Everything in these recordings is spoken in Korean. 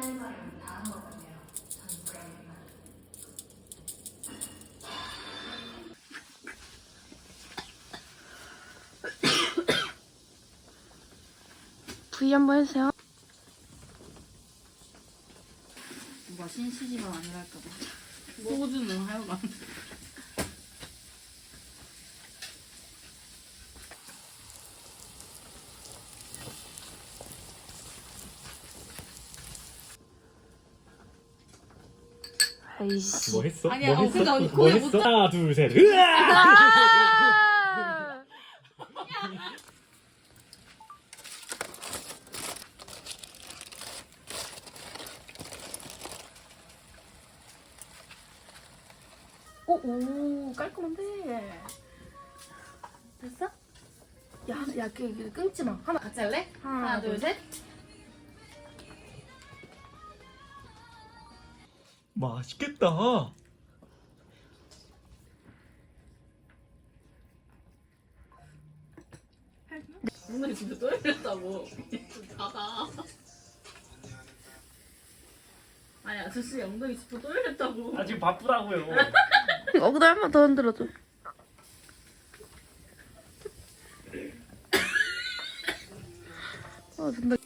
해안가를 다한 것 같네요. 전 그러니까. V 한번 해주세요. 누가 신시지만 아니랄까봐. 소주는 하여간. 아이씨. 뭐 했어? 아니야, 뭐 어, 했어? 근데 언니 뭐 했어? 못 하나 둘 셋. 으아! 아! 오, 오, 깔끔한데. 됐어? 야, 야, 그, 그, 끊지 마. 하나, 같이 할래? 하나, 하나, 둘, 셋. 맛있겠다. 엉덩이 진짜 떨렸다고. 나가. 아니, 아저씨 엉덩이 진짜 떨렸다고. 아 지금 바쁘다고요. 엉덩이 한 번 더 흔들어줘. 아, 된다.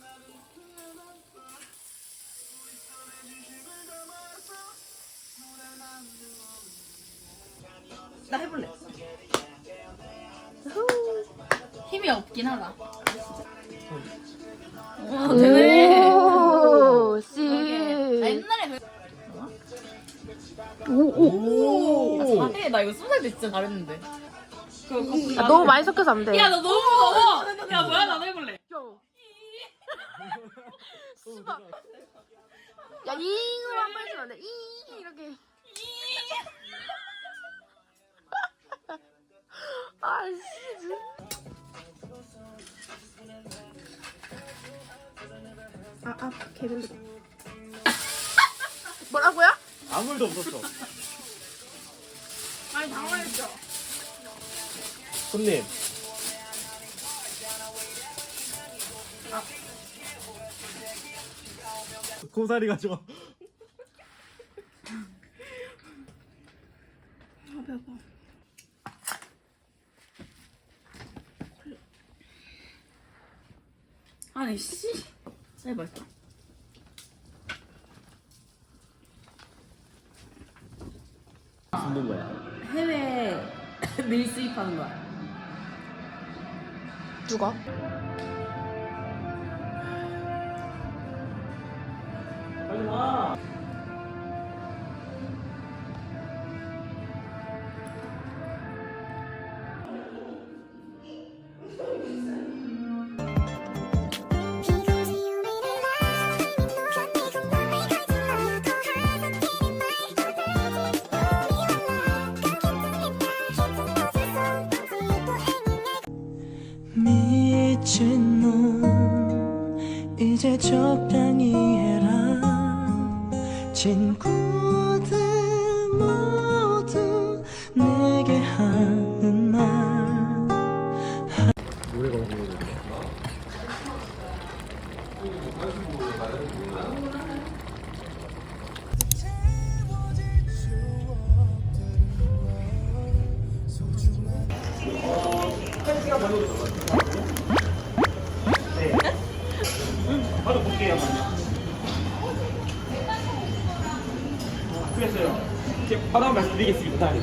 나 이거 스무 살 때 진짜 잘했는데. 그거 아, 너무 많이 섞여서 안 돼. 야, 너 너무 무서워. 야, 뭐야, 나도 해볼래. 씨발. 야, 잉으로 한번 해주면 안 돼. 잉, 이렇게. 아, 씨. 아, 아, 개놀리다. 뭐라고요? 아무 일도 없었어. 아니, 당황했죠. 손님. 고사리 가져와. 아니, 씨. 진짜 맛있다. 듣는 거야. 해외 밀 수입하는 거야. 누가? 빨리 와. 바로. 그랬어요. 이제 바로 한 말씀드리겠습니다. 다음에.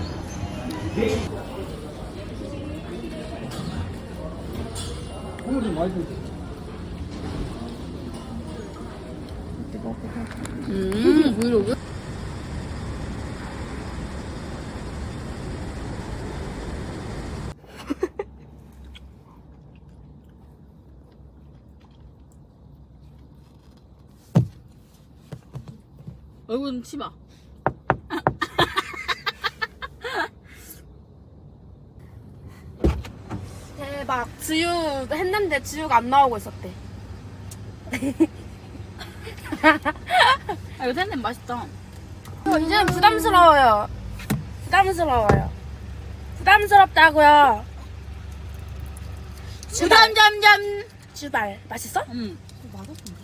오늘 좀 많이 음, 브이로그? 얼굴 좀 치마. 대박. 지유 했는데 지유가 안 나오고 있었대. 아, 요새 는 맛있다. 어, 이제는 부담스러워요. 부담스러워요. 부담스럽다고요. 부담 점점 주발 맛있어? 응. 맛없던데.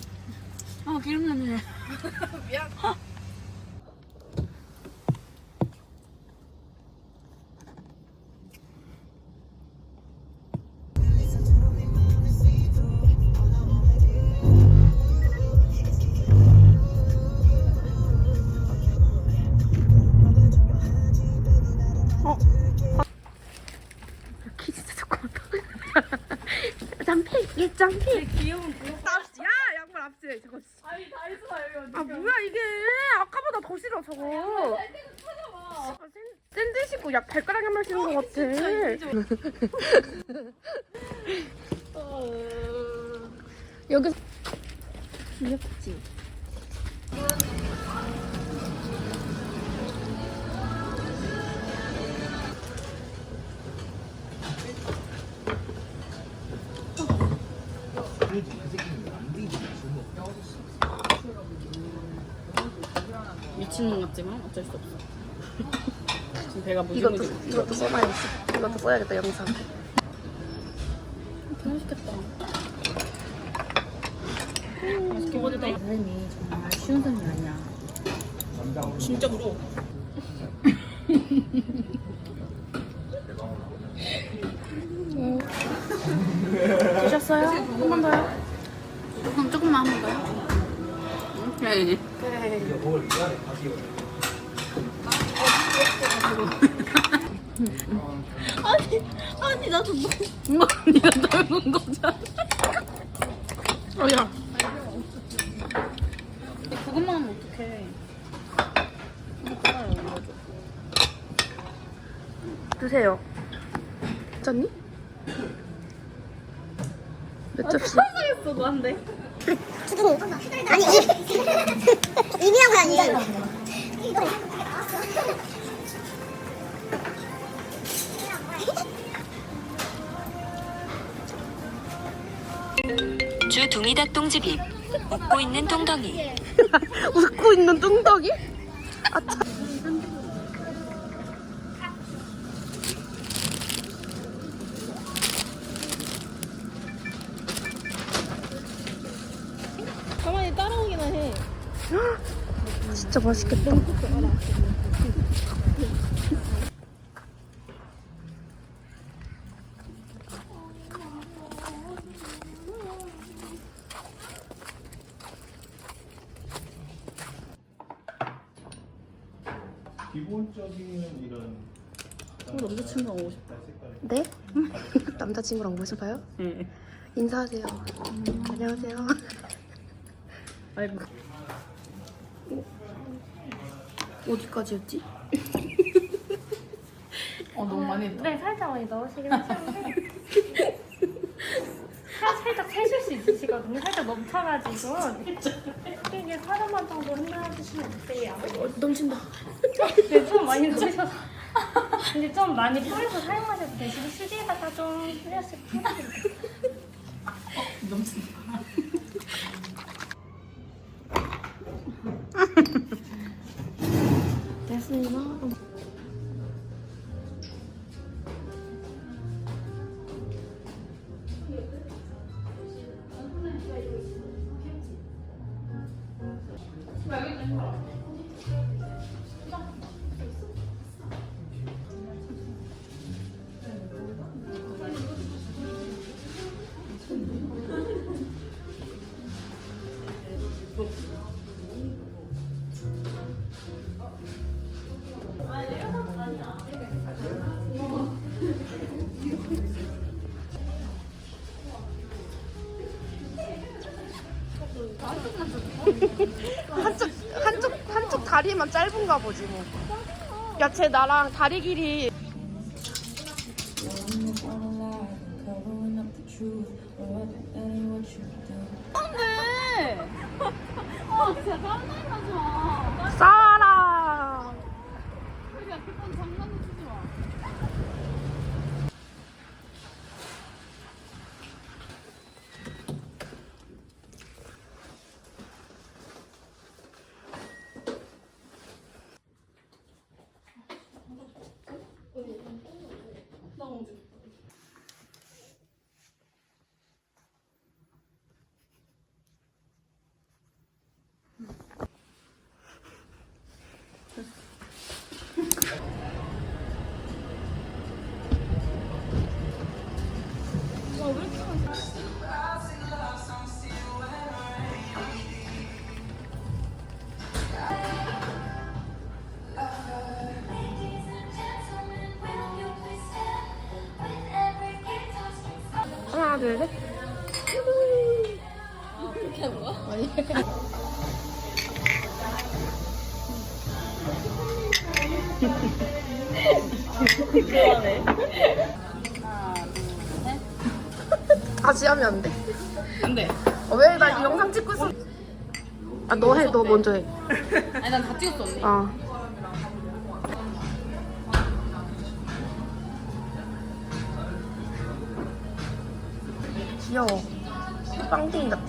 아 기름 냄새. 미안. 싫어 저거. 아, 샌, 샌들 신고 약 발가락 한말 신는 것 같아. 여기 귀엽지. 미친놈 같지만 어쩔 수 없어. 지금 배가 이것도 무지무지. 이것도 써놔야지. 이것도 써야겠다 영상. 맛있겠다. 맛있게 먹었다. 삶이 정말 쉬운 삶이 아니야. 진짜 부러워. 드셨어요? 한 번 더요? 조금 조금만 한 번 더요. 오케이. 아니 아니 나도 너 네가 닮은 거잖아. 어야. 그것만 하면 어떡해. 이거 빨아요, 이거 좀. 드세요. 짰니? 몇 접시? 했어, 너한테. 아니 이미한 거 아니에요? 주 둥이닭 똥집 입 웃고 있는 똥덩이 웃고 있는 뚱덕이? 아 참. 가만히 따라오기나 해. 진짜 맛있겠다. 기본적인 이런 남자친구 오고 싶다. 네? 남자친구랑 오고 싶어요? 응. 인사하세요. 안녕하세요. 아이고. 어디까지였지? 어, 너무 많이 했다. 네, 살짝 많이 넣으시긴 하시는데 살- 살짝 세실 수 있으시거든요. 살짝 넘쳐가지고 이게 하루만 정도 흔들어주시면 어때요? 넘친다. 네, 좀 많이 넣으셔서 근데 좀 많이 뿌려서 사용하셔도 되시고 휴지에다가 좀 뿌렸을 뿐이에요. 됐습니다. 한쪽 한쪽 한쪽 다리만 짧은가 보지 뭐. 야, 쟤 나랑 다리 길이 안돼. 어, 진짜 깜놀 aluno 하나, 둘, 셋. 다시 하면 안 돼? 안 돼. 어, 왜? 나이 영상 찍고 있어. 아, 너 해, 너 먼저 해. 아니 난 다 찍었어 언니. 아. 귀여워. 빵댕이 같아.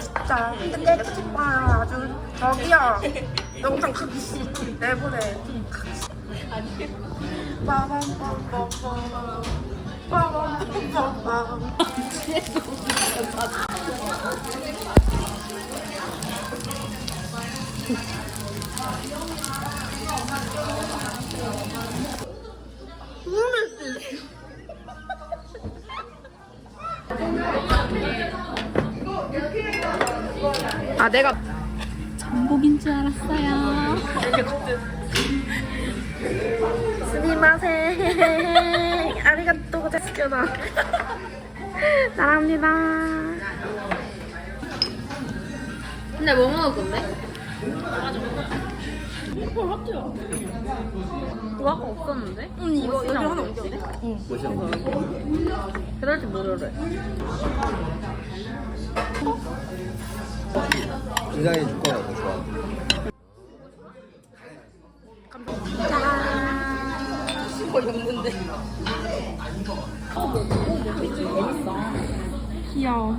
진짜 근데 때리고 아주 저기요 영상 각시 내보내 빠밤빰빰빰 아 내가 전복인 줄 알았어요. 스미마세 아리가또 고자스교다 사랑합니다 근데 뭐 먹을 건데? 그거 아까 없었는데? 응 이거 여기 하나 없는데? 응 그럴지 모르래 굉장히 더 좋아. 거의 없는데 귀여워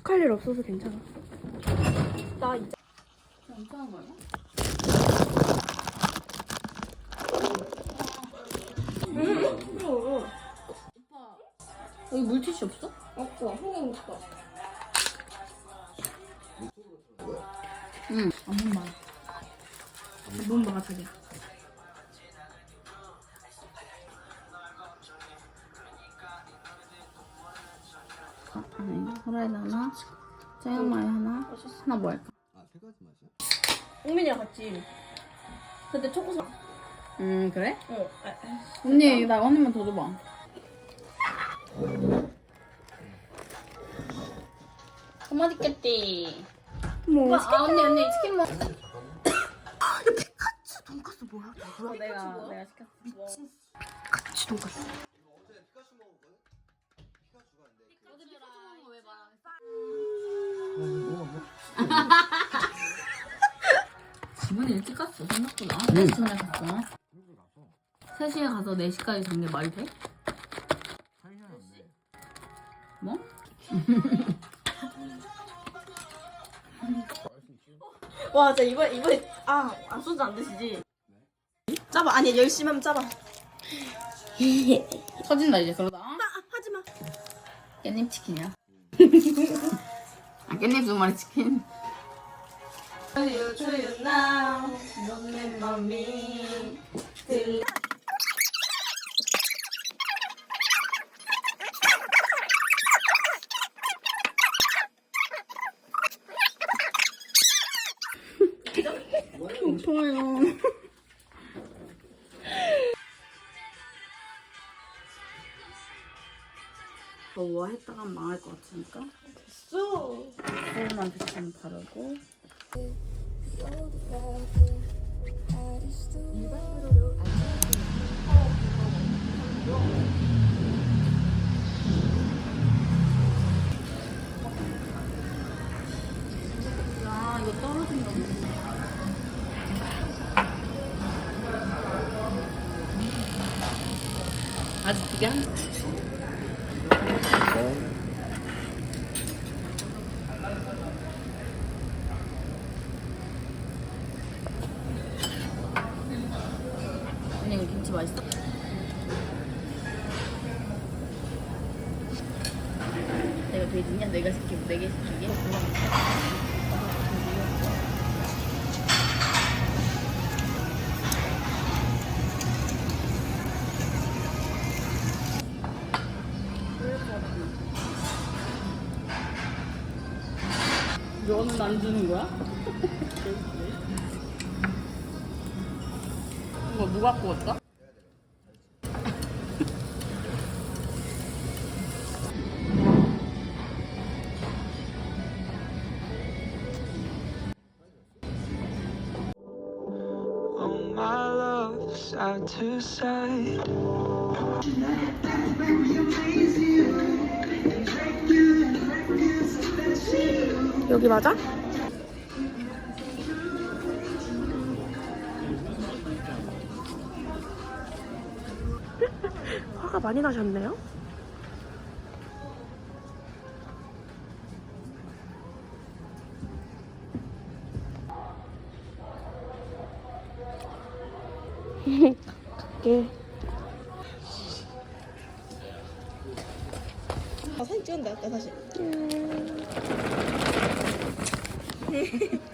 난 축하할 일 없어서 괜찮아. 나 이제 괜찮은 거야? 여기 물티슈 없어? 없어. 한번 없어. 응. 안문만 몸 봐가 자기야 뭐 할까? 아, 세 가지 맛이야? 옥민이랑 같이. 그때 초코사 음 그래? 어 언니 나 언니만 더 줘봐. 그 맛있겠지? 뭐 아 언니 언니 치킨 먹 돈까스 뭐야? 어, 내가 내가 시켰어. 같이 돈까스 집은 일찍 갔어 생각보다 3시 전에 갔어 3시에 가서 4시까지 잔게 말이 돼? 뭐? 와 진짜 이번에 이번에 아안 소주 안 드시지? 짜봐 아니 열심히 하면 짜봐 터진다 이제 그러다. 아, 하지마. 깻잎 치킨이야. 아 깻잎 두 마리 치킨. 좋아요. 너뭐 했다가 망할 것 같으니까. 됐어. 소금한테 좀 바르고. 아직 그게 너는 안 주는 거야? 이거 누가 구웠어? Oh my love, side to side. 여기 맞아? 화가 많이 나셨네요? 갈게. 아, 사진 찍은다, 아까 사실. Yeah.